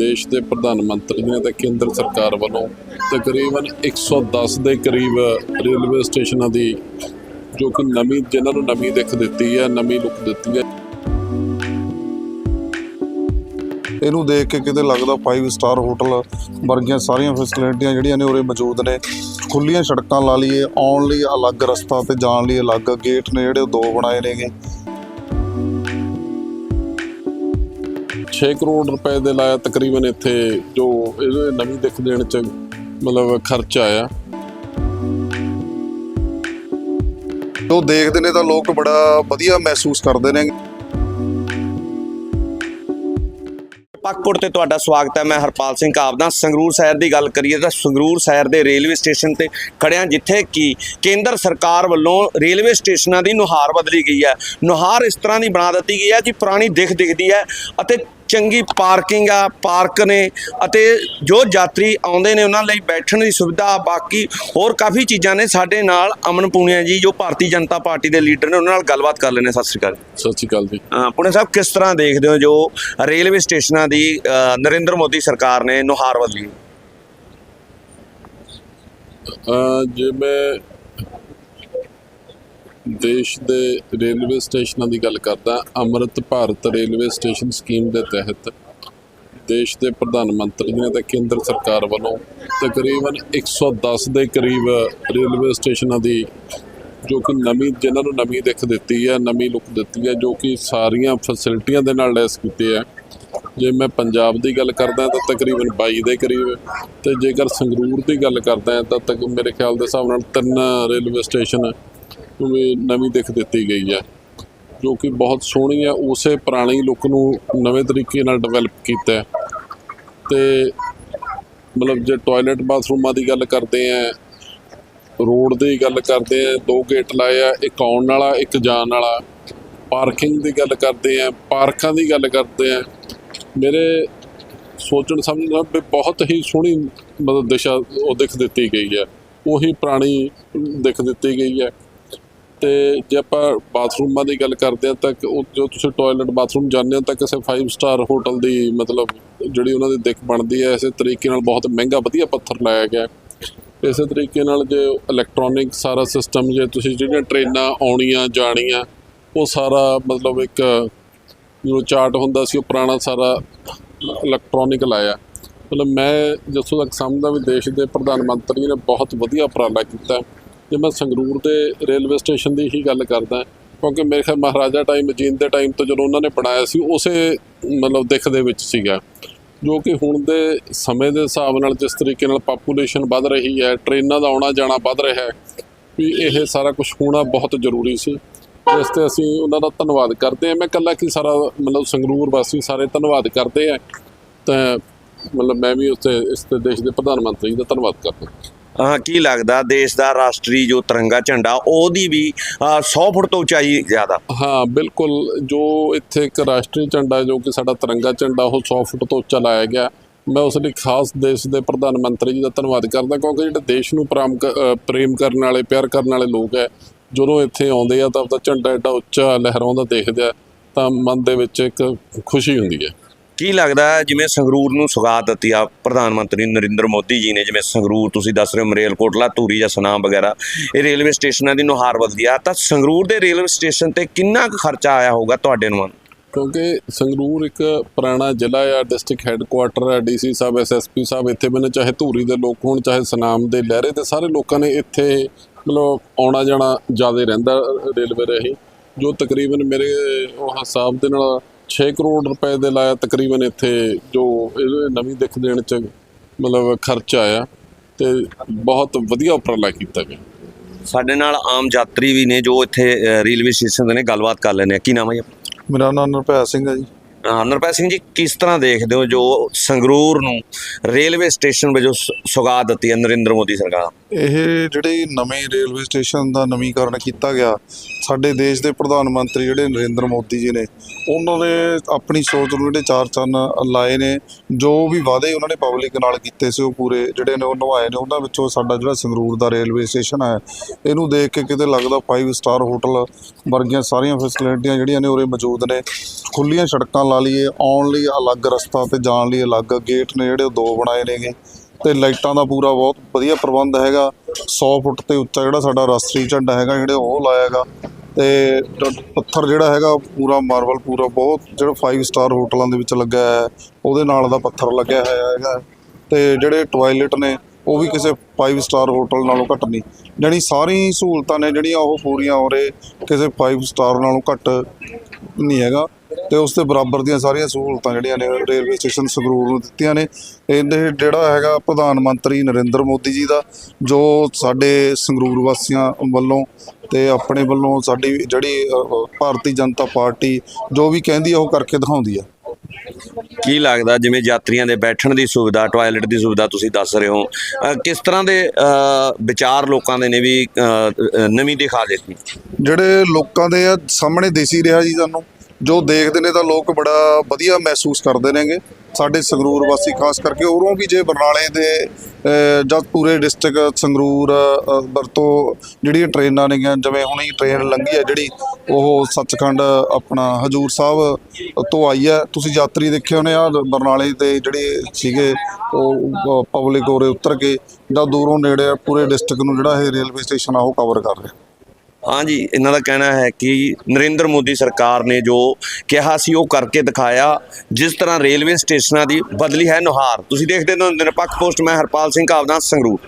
ਦੇਸ਼ ਦੇ ਪ੍ਰਧਾਨ ਮੰਤਰੀ ਨੇ ਤੇ ਕੇਂਦਰ ਸਰਕਾਰ ਵੱਲੋਂ ਤਕਰੀਬਨ 110 ਦੇ ਕਰੀਬ ਰੇਲਵੇ ਸਟੇਸ਼ਨਾਂ ਦੀ, ਜੋ ਕਿ ਨਵੀਂ, ਜਿਨ੍ਹਾਂ ਨੂੰ ਨਵੀਂ ਦਿੱਖ ਦਿੱਤੀ ਹੈ, ਨਵੀਂ ਲੁੱਕ ਦਿੱਤੀ ਹੈ। ਇਹਨੂੰ ਦੇਖ ਕੇ ਕਿਤੇ ਲੱਗਦਾ 5 ਸਟਾਰ ਹੋਟਲ ਵਰਗੀਆਂ ਸਾਰੀਆਂ ਫੈਸਿਲਿਟੀਆਂ ਜਿਹੜੀਆਂ ਨੇ ਉਰੇ ਮੌਜੂਦ ਨੇ। ਖੁੱਲੀਆਂ ਸੜਕਾਂ ਲਾ ਲਈਏ, ਆਉਣ ਲਈ ਅਲੱਗ ਰਸਤਾ ਤੇ ਜਾਣ ਲਈ ਅਲੱਗ ਗੇਟ ਨੇ ਜਿਹੜੇ ਉਹ ਦੋ ਬਣਾਏ ਨੇਗੇ। 6 ਕਰੋੜ ਰੁਪਏ ਦੇ ਲਾਇਆ ਤਕਰੀਬਨ ਇੱਥੇ ਜੋ ਇਹਦੇ ਨਵੀਂ ਦਿੱਖ ਦੇਣ ਚ ਮਤਲਬ ਖਰਚ ਆਇਆ। ਉਹ ਦੇਖਦੇ ਨੇ ਤਾਂ ਲੋਕ ਬੜਾ ਵਧੀਆ ਮਹਿਸੂਸ ਕਰਦੇ ਨੇ। ਪਾਕਪੁਰ ਤੇ ਤੁਹਾਡਾ ਸਵਾਗਤ ਹੈ ਮੈਂ ਹਰਪਾਲ ਸਿੰਘ ਕਾਬਦਾ ਸੰਗਰੂਰ ਸ਼ਹਿਰ ਦੀ ਗੱਲ ਕਰੀਏ ਤਾਂ ਸੰਗਰੂਰ ਸ਼ਹਿਰ ਦੇ ਰੇਲਵੇ ਸਟੇਸ਼ਨ ਤੇ ਖੜਿਆ ਜਿੱਥੇ ਕਿ ਕੇਂਦਰ ਸਰਕਾਰ ਵੱਲੋਂ ਰੇਲਵੇ ਸਟੇਸ਼ਨਾਂ ਦੀ ਨੁਹਾਰ ਬਦਲੀ ਗਈ ਹੈ। ਨੁਹਾਰ ਇਸ ਤਰ੍ਹਾਂ ਦੀ ਬਣਾ ਦਿੱਤੀ ਗਈ ਹੈ ਕਿ ਪੁਰਾਣੀ ਦਿੱਖ ਦਿਖਦੀ ਹੈ ਅਤੇ ਚੰਗੀ ਪਾਰਕਿੰਗ ਆ ਪਾਰਕ ਨੇ ਅਤੇ ਜੋ ਯਾਤਰੀ ਆਉਂਦੇ ਨੇ ਉਹਨਾਂ ਲਈ ਬੈਠਣ ਦੀ ਸੁਵਿਧਾ ਬਾਕੀ ਹੋਰ ਕਾਫੀ ਚੀਜ਼ਾਂ ਨੇ ਸਾਡੇ ਨਾਲ ਅਮਨ ਪੂਨੀਆ ਜੀ ਜੋ ਭਾਰਤੀ ਜਨਤਾ ਪਾਰਟੀ ਦੇ ਲੀਡਰ ਨੇ ਉਹਨਾਂ ਨਾਲ ਗੱਲਬਾਤ ਕਰ ਲੈਣੇ ਸਤਿ ਸ਼੍ਰੀ ਅਕਾਲ ਸਤਿ ਸ਼੍ਰੀ ਅਕਾਲ ਜੀ। ਪੁਣੇ ਸਾਹਿਬ ਕਿਸ ਤਰ੍ਹਾਂ ਦੇਖਦੇ ਹੋ ਜੋ ਰੇਲਵੇ ਸਟੇਸ਼ਨਾਂ ਦੀ ਨਰਿੰਦਰ ਮੋਦੀ ਸਰਕਾਰ ਨੇ ਨੁਹਾਰ ਬਦਲੀ? ਜਿਵੇਂ ਦੇਸ਼ ਦੇ ਰੇਲਵੇ ਸਟੇਸ਼ਨਾਂ ਦੀ ਗੱਲ ਕਰਦਾ, Amrit Bharat railway station scheme ਦੇ ਤਹਿਤ ਦੇਸ਼ ਦੇ ਪ੍ਰਧਾਨ ਮੰਤਰੀ ਨੇ ਤੇ ਕੇਂਦਰ ਸਰਕਾਰ ਵੱਲੋਂ ਤਕਰੀਬਨ 110 ਦੇ ਕਰੀਬ ਰੇਲਵੇ ਸਟੇਸ਼ਨਾਂ ਦੀ, ਜੋ ਕਿ ਨਵੀਂ, ਜਿਨ੍ਹਾਂ ਨੂੰ ਨਵੀਂ ਦਿੱਖ ਦਿੱਤੀ ਹੈ, ਨਵੀਂ ਲੁੱਕ ਦਿੱਤੀ ਹੈ, ਜੋ ਕਿ ਸਾਰੀਆਂ ਫੈਸਿਲਿਟੀਆਂ ਦੇ ਨਾਲ ਲੈਸ ਕੀਤੇ ਹੈ। ਜੇ ਮੈਂ ਪੰਜਾਬ ਦੀ ਗੱਲ ਕਰਦਾ ਤਾਂ ਤਕਰੀਬਨ 22 ਦੇ ਕਰੀਬ, ਤੇ ਜੇਕਰ ਸੰਗਰੂਰ ਦੀ ਗੱਲ ਕਰਦਾ ਤਾਂ ਤੱਕ ਮੇਰੇ ਖਿਆਲ ਦੇ ਹਿਸਾਬ ਨਾਲ ਤਿੰਨ ਰੇਲਵੇ ਸਟੇਸ਼ਨ ਨਵੀਂ ਦਿੱਖ ਦਿੱਤੀ ਗਈ ਹੈ, ਜੋ ਕਿ ਬਹੁਤ ਸੋਹਣੀ ਹੈ, ਉਸੇ ਪੁਰਾਣੀ ਲੁੱਕ ਨੂੰ ਨਵੇਂ ਤਰੀਕੇ ਨਾਲ ਡਿਵੈਲਪ ਕੀਤਾ ਹੈ। ਤੇ ਮਤਲਬ ਜੇ ਟਾਇਲਟ ਬਾਥਰੂਮਾਂ ਦੀ ਗੱਲ ਕਰਦੇ ਆ ਰੋਡ ਦੀ ਗੱਲ ਕਰਦੇ ਆ ਦੋ ਗੇਟ ਲਾਏ ਆ, ਇੱਕ ਆਉਣ ਵਾਲਾ, ਇੱਕ ਜਾਣ ਵਾਲਾ। ਪਾਰਕਿੰਗ ਦੀ ਗੱਲ ਕਰਦੇ ਆ ਪਾਰਕਾਂ ਦੀ ਗੱਲ ਕਰਦੇ ਆ ਮੇਰੇ ਸੋਚਣ ਸਮਝਣ ਵੀ ਬਹੁਤ ਹੀ ਸੋਹਣੀ ਮਤਲਬ ਦਿਸ਼ਾ ਉਹ ਦਿਖ ਦਿੱਤੀ ਗਈ ਹੈ, ਉਹੀ ਪੁਰਾਣੀ ਦਿਖ ਦਿੱਤੀ ਗਈ ਹੈ। ਤੇ ਜੇ ਆਪਾਂ ਬਾਥਰੂਮਾਂ ਦੀ ਗੱਲ ਕਰਦੇ ਹਾਂ ਤਾਂ ਉਹ ਜੋ ਤੁਸੀਂ ਟਾਇਲਟ ਬਾਥਰੂਮ ਜਾਂਦੇ ਹੋ ਤਾਂ ਕਿਸੇ 5 ਸਟਾਰ ਹੋਟਲ ਦੀ ਮਤਲਬ ਜਿਹੜੀ ਉਹਨਾਂ ਦੀ ਦਿੱਖ ਬਣਦੀ ਹੈ, ਇਸੇ ਤਰੀਕੇ ਨਾਲ ਬਹੁਤ ਮਹਿੰਗਾ ਵਧੀਆ ਪੱਥਰ ਲਾਇਆ ਗਿਆ ਇਸੇ ਤਰੀਕੇ ਨਾਲ ਜੇ ਇਲੈਕਟ੍ਰੋਨਿਕ ਸਾਰਾ ਸਿਸਟਮ ਜੇ ਤੁਸੀਂ ਜਿਹੜੀਆਂ ਟ੍ਰੇਨਾਂ ਆਉਣੀਆਂ, ਜਾਣੀਆਂ, ਉਹ ਸਾਰਾ ਮਤਲਬ ਇੱਕ ਜੋ ਚਾਰਟ ਹੁੰਦਾ ਸੀ, ਉਹ ਪੁਰਾਣਾ ਸਾਰਾ ਇਲੈਕਟ੍ਰੋਨਿਕ ਲਾਇਆ। ਮਤਲਬ ਮੈਂ ਜਿੱਥੋਂ ਤੱਕ ਸਮਝਦਾ ਵੀ ਦੇਸ਼ ਦੇ ਪ੍ਰਧਾਨ ਮੰਤਰੀ ਨੇ ਬਹੁਤ ਵਧੀਆ ਉਪਰਾਲਾ ਕੀਤਾ। ਜੇ ਮੈਂ ਸੰਗਰੂਰ ਦੇ ਰੇਲਵੇ ਸਟੇਸ਼ਨ ਦੀ ਹੀ ਗੱਲ ਕਰਦਾ ਕਿਉਂਕਿ ਮੇਰੇ ਖਿਆਲ ਮਹਾਰਾਜਾ ਟਾਈਮ ਜੀਨ ਦੇ ਟਾਈਮ ਤੋਂ ਜਦੋਂ ਉਹਨਾਂ ਨੇ ਬਣਾਇਆ ਸੀ, ਉਸੇ ਮਤਲਬ ਦਿੱਖ ਦੇ ਵਿੱਚ ਸੀਗਾ। ਜੋ ਕਿ ਹੁਣ ਦੇ ਸਮੇਂ ਦੇ ਹਿਸਾਬ ਨਾਲ ਜਿਸ ਤਰੀਕੇ ਨਾਲ ਪਾਪੂਲੇਸ਼ਨ ਵੱਧ ਰਹੀ ਹੈ, ਟ੍ਰੇਨਾਂ ਦਾ ਆਉਣਾ ਜਾਣਾ ਵੱਧ ਰਿਹਾ ਹੈ, ਵੀ ਇਹ ਸਾਰਾ ਕੁਝ ਹੋਣਾ ਬਹੁਤ ਜ਼ਰੂਰੀ ਸੀ। ਇਸ ਤੇ ਅਸੀਂ ਉਹਨਾਂ ਦਾ ਧੰਨਵਾਦ ਕਰਦੇ ਹਾਂ। ਮੈਂ ਇਕੱਲਾ ਕੀ ਸਾਰਾ ਮਤਲਬ ਸੰਗਰੂਰ ਵਾਸੀ ਸਾਰੇ ਧੰਨਵਾਦ ਕਰਦੇ ਆ ਤਾਂ ਮਤਲਬ ਮੈਂ ਵੀ ਉਸ ਤੇ, ਇਸ ਤੇ ਦੇਸ਼ ਦੇ ਪ੍ਰਧਾਨ ਮੰਤਰੀ ਦਾ ਧੰਨਵਾਦ ਕਰਦਾ ਹਾਂ ਕੀ ਲੱਗਦਾ ਦੇਸ਼ ਦਾ ਰਾਸ਼ਟਰੀ ਜੋ ਤਿਰੰਗਾ ਝੰਡਾ ਉਹਦੀ ਵੀ ਅ, 100 ਫੁੱਟ ਤੋਂ ਉਚਾਈ ਜ਼ਿਆਦਾ। ਹਾਂ ਬਿਲਕੁਲ ਜੋ ਇੱਥੇ ਇੱਕ ਰਾਸ਼ਟਰੀ ਝੰਡਾ ਜੋ ਕਿ ਸਾਡਾ ਤਿਰੰਗਾ ਝੰਡਾ ਉਹ 100 ਫੁੱਟ ਤੋਂ ਉੱਚਾ ਲਾਇਆ ਗਿਆ। ਮੈਂ ਉਸ ਲਈ ਖਾਸ ਦੇਸ਼ ਦੇ ਪ੍ਰਧਾਨ ਮੰਤਰੀ ਜੀ ਦਾ ਧੰਨਵਾਦ ਕਰਦਾ ਕਿਉਂਕਿ ਜਿਹੜੇ ਦੇਸ਼ ਨੂੰ ਪ੍ਰੇਮ ਕ- ਪ੍ਰੇਮ ਕਰਨ ਵਾਲੇ ਪਿਆਰ ਕਰਨ ਵਾਲੇ ਲੋਕ ਹੈ ਜਦੋਂ ਇੱਥੇ ਆਉਂਦੇ ਆ ਤਾਂ ਆਪਦਾ ਝੰਡਾ ਐਡਾ ਉੱਚਾ ਲਹਿਰਾਉਂਦਾ ਦੇਖਦੇ ਆ ਤਾਂ ਮਨ ਦੇ ਵਿੱਚ ਇੱਕ ਖੁਸ਼ੀ ਹੁੰਦੀ ਹੈ ਕੀ ਲੱਗਦਾ ਜਿਵੇਂ ਸੰਗਰੂਰ ਨੂੰ ਸੁਗਾਤ ਦਿੱਤੀ ਆ ਪ੍ਰਧਾਨ ਮੰਤਰੀ ਨਰਿੰਦਰ ਮੋਦੀ ਜੀ ਨੇ, ਜਿਵੇਂ ਸੰਗਰੂਰ ਤੁਸੀਂ ਦੱਸ ਰਹੇ ਹੋ ਮਰੇਲਕੋਟਲਾ ਧੂਰੀ ਜਾਂ ਸੁਨਾਮ ਵਗੈਰਾ, ਇਹ ਰੇਲਵੇ ਸਟੇਸ਼ਨਾਂ ਦੀ ਨੁਹਾਰ ਬਦਲੀ ਆ। ਤਾਂ ਸੰਗਰੂਰ ਦੇ ਰੇਲਵੇ ਸਟੇਸ਼ਨ ਤੇ ਕਿੰਨਾ ਕੁ ਖਰਚਾ ਆਇਆ ਹੋਊਗਾ ਤੁਹਾਡੇ ਅਨੁਮਾਨ? ਕਿਉਂਕਿ ਸੰਗਰੂਰ ਇੱਕ ਪੁਰਾਣਾ ਜ਼ਿਲ੍ਹਾ ਆ, ਡਿਸਟ੍ਰਿਕਟ ਹੈੱਡਕੁਆਟਰ ਹੈ ਡੀਸੀ ਸਾਹਿਬ ਐਸਐਸਪੀ ਸਾਹਿਬ, ਇੱਥੇ ਬਨੇ ਚਾਹੇ ਧੂਰੀ ਦੇ ਲੋਕ ਹੋਣ, ਚਾਹੇ ਸਨਾਮ ਦੇ ਲਹਿਰੇ ਤੇ ਸਾਰੇ ਲੋਕਾਂ ਨੇ ਇੱਥੇ ਮਤਲਬ ਆਉਣਾ ਜਾਣਾ ਜ਼ਿਆਦਾ ਰਹਿੰਦਾ ਰੇਲਵੇ ਰਹੀ, ਜੋ ਤਕਰੀਬਨ ਮੇਰੇ ਉਹ ਹਿਸਾਬ ਦੇ ਨਾਲ 6 ਕਰੋੜ ਰੁਪਏ ਦੇ ਲਾਇਆ ਤਕਰੀਬਨ ਇੱਥੇ ਜੋ ਇਹਦੇ ਨਵੀਂ ਦਿੱਖ ਦੇਣ ਚ ਮਤਲਬ ਖਰਚ ਆਇਆ ਤੇ ਬਹੁਤ ਵਧੀਆ ਉਪਰਾਲਾ ਕੀਤਾ ਗਿਆ। ਸਾਡੇ ਨਾਲ ਆਮ ਯਾਤਰੀ ਵੀ ਨੇ ਜੋ ਇੱਥੇ ਰੇਲਵੇ ਸਟੇਸ਼ਨ ਦੇ ਨੇ ਗੱਲਬਾਤ ਕਰ ਲੈਂਦੇ ਆ ਕੀ ਨਾਮ ਹੈ ਜੀ ਆਪਣਾ? ਮੇਰਾ ਨਾਮ ਨਿਰਭੈ ਸਿੰਘ ਹੈ ਜੀ। ਅ, ਸਿੰਘ ਜੀ ਕਿਸ ਤਰ੍ਹਾਂ ਦੇਖਦੇ ਹੋ ਜੋ ਸੰਗਰੂਰ ਨੂੰ ਰੇਲਵੇ ਸਟੇਸ਼ਨ ਵਜੋਂ ਸ- ਸੁਗਾਤ ਦਿੱਤੀ ਹੈ ਨਰਿੰਦਰ ਮੋਦੀ ਸਰਕਾਰ? ਇਹ ਜਿਹੜੇ ਨਵੇਂ ਰੇਲਵੇ ਸਟੇਸ਼ਨ ਦਾ ਨਵੀਕਰਨ ਕੀਤਾ ਗਿਆ ਸਾਡੇ ਦੇਸ਼ ਦੇ ਪ੍ਰਧਾਨ ਮੰਤਰੀ ਜਿਹੜੇ ਨਰਿੰਦਰ ਮੋਦੀ ਜੀ ਨੇ ਉਹਨਾਂ ਨੇ ਆਪਣੀ ਸੋਚ ਨੂੰ ਜਿਹੜੇ ਚਾਰ ਚੰਨ ਲਾਏ ਨੇ ਜੋ ਵੀ ਵਾਅਦੇ ਉਹਨਾਂ ਨੇ ਪਬਲਿਕ ਨਾਲ ਕੀਤੇ ਸੀ ਉਹ ਪੂਰੇ ਜਿਹੜੇ ਨੇ ਉਹ ਨਿਭਾਏ ਨੇ ਉਹਨਾਂ ਵਿੱਚੋਂ ਸਾਡਾ ਜਿਹੜਾ ਸੰਗਰੂਰ ਦਾ ਰੇਲਵੇ ਸਟੇਸ਼ਨ ਹੈ ਇਹਨੂੰ ਦੇਖ ਕੇ ਕਿਤੇ ਲੱਗਦਾ 5 ਸਟਾਰ ਹੋਟਲ ਵਰਗੀਆਂ ਸਾਰੀਆਂ ਫੈਸਿਲਿਟੀਆਂ ਜਿਹੜੀਆਂ ਨੇ ਉਰੇ ਮੌਜੂਦ ਨੇ। ਖੁੱਲੀਆਂ ਸੜਕਾਂ ਲਾ ਲਈਏ, ਆਉਣ ਲਈ ਅਲੱਗ ਰਸਤਾ ਤੇ ਜਾਣ ਲਈ ਅਲੱਗ ਗੇਟ ਨੇ ਜਿਹੜੇ ਉਹ ਦੋ ਬਣਾਏ ਨੇਗੇ। ਤੇ ਲਾਈਟਾਂ ਦਾ ਪੂਰਾ ਬਹੁਤ ਵਧੀਆ ਪ੍ਰਬੰਧ ਹੈਗਾ। 100 ਫੁੱਟ ਤੇ ਉੱਚਾ ਜਿਹੜਾ ਸਾਡਾ ਰਾਸ਼ਟਰੀ ਝੰਡਾ ਹੈਗਾ, ਜਿਹੜੇ ਉਹ ਲਾਇਆ ਹੈਗਾ। ਤੇ ਪੱਥਰ ਜਿਹੜਾ ਹੈਗਾ ਪੂਰਾ ਮਾਰਬਲ ਪੂਰਾ ਬਹੁਤ ਜਿਹੜਾ 5 ਸਟਾਰ ਹੋਟਲਾਂ ਦੇ ਵਿੱਚ ਲੱਗਾ ਹੈ। ਉਹਦੇ ਨਾਲ ਦਾ ਪੱਥਰ ਲੱਗਿਆ ਹੋਇਆ ਹੈਗਾ। ਤੇ ਜਿਹੜੇ ਟਾਇਲਟ ਨੇ, ਉਹ ਵੀ ਕਿਸੇ 5 ਸਟਾਰ ਹੋਟਲ ਨਾਲੋਂ ਘੱਟ ਨਹੀਂ। ਜਾਣੀ ਸਾਰੀ ਸਹੂਲਤਾਂ ਨੇ ਜਿਹੜੀਆਂ ਉਹ ਪੂਰੀਆਂ ਹੋ ਰਹੇ, ਕਿਸੇ 5 ਸਟਾਰ ਨਾਲੋਂ ਘੱਟ ਨਹੀਂ ਹੈਗਾ। ਤੇ ਉਸ ਦੇ ਬਰਾਬਰ ਦੀਆਂ ਸਾਰੀਆਂ ਸਹੂਲਤਾਂ ਜਿਹੜੀਆਂ ਨੇ ਰੇਲਵੇ ਸਟੇਸ਼ਨ ਸੰਗਰੂਰ ਨੂੰ ਦਿੱਤੀਆਂ ਨੇ। ਇਹਦੇ ਜਿਹੜਾ ਹੈਗਾ ਪ੍ਰਧਾਨ ਮੰਤਰੀ ਨਰਿੰਦਰ ਮੋਦੀ ਜੀ ਦਾ ਜੋ ਸਾਡੇ ਸੰਗਰੂਰ ਵਾਸੀਆਂ ਵੱਲੋਂ ਤੇ ਆਪਣੇ ਵੱਲੋਂ ਸਾਡੀ ਜਿਹੜੀ ਭਾਰਤੀ ਜਨਤਾ ਪਾਰਟੀ ਜੋ ਵੀ ਕਹਿੰਦੀ ਆ ਉਹ ਕਰਕੇ ਦਿਖਾਉਂਦੀ ਆ। ਕੀ ਲੱਗਦਾ ਜਿਵੇਂ ਯਾਤਰੀਆਂ ਦੇ ਬੈਠਣ ਦੀ ਸੁਵਿਧਾ ਟਾਇਲਟ ਦੀ ਸੁਵਿਧਾ ਤੁਸੀਂ ਦੱਸ ਰਹੇ ਹੋ ਕਿਸ ਤਰ੍ਹਾਂ ਦੇ ਵਿਚਾਰ ਲੋਕਾਂ ਦੇ ਨੇ ਵੀ ਨਵੀਂ ਦਿਖਾ ਦਿੱਤੀ? ਜਿਹੜੇ ਲੋਕਾਂ ਦੇ ਆ ਸਾਹਮਣੇ ਦੇਸੀ ਰਿਹਾ ਜੀ ਸਾਨੂੰ। ਜੋ ਦੇਖਦੇ ਨੇ ਤਾਂ ਲੋਕ ਬੜਾ ਵਧੀਆ ਮਹਿਸੂਸ ਕਰਦੇ ਨੇਗੇ। ਸਾਡੇ ਸੰਗਰੂਰ ਵਾਸੀ ਖਾਸ ਕਰਕੇ ਉਰੋਂ ਵੀ ਜੇ ਬਰਨਾਲੇ ਦੇ ਅਹ, ਜਾਂ ਪੂਰੇ ਡਿਸਟ੍ਰਿਕਟ ਸੰਗਰੂਰ ਵਰਤੋਂ ਜਿਹੜੀਆਂ ਟ੍ਰੇਨਾਂ ਨੇਗੀਆਂ ਜਿਵੇਂ ਹੁਣੀ ਟ੍ਰੇਨ ਲੰਘੀ ਹੈ ਜਿਹੜੀ ਉਹ ਸੱਚਖੰਡ ਆਪਣਾ ਹਜੂਰ ਸਾਹਿਬ ਤੋਂ ਆਈ ਹੈ। ਤੁਸੀਂ ਯਾਤਰੀ ਦੇਖੇ ਹੋਣੇ ਆ ਬਰਨਾਲੇ ਦੇ ਜਿਹੜੇ ਸੀਗੇ ਉਹ ਪਬਲਿਕ ਉਰੇ ਉਤਰ ਕੇ ਜਾਂ ਦੂਰੋਂ ਨੇੜੇ ਆ, ਪੂਰੇ ਡਿਸਟ੍ਰਿਕਟ ਨੂੰ ਜਿਹੜਾ ਇਹ ਰੇਲਵੇ ਸਟੇਸ਼ਨ ਆ ਉਹ ਕਵਰ ਕਰ ਰਿਹਾ। ਹਾਂਜੀ, ਇਹਨਾਂ ਦਾ ਕਹਿਣਾ ਹੈ ਕਿ ਨਰਿੰਦਰ ਮੋਦੀ ਸਰਕਾਰ ਨੇ ਜੋ ਕਿਹਾ ਸੀ, ਉਹ ਕਰਕੇ ਦਿਖਾਇਆ, ਜਿਸ ਤਰ੍ਹਾਂ ਰੇਲਵੇ ਸਟੇਸ਼ਨਾਂ ਦੀ ਬਦਲੀ ਹੈ ਨੁਹਾਰ। ਤੁਸੀਂ ਦੇਖਦੇ ਹੋ ਨਿਰਪੱਖ ਪੋਸਟ, ਮੈਂ ਹਰਪਾਲ ਸਿੰਘ ਕਾਵਦਾ ਸੰਗਰੂਰ।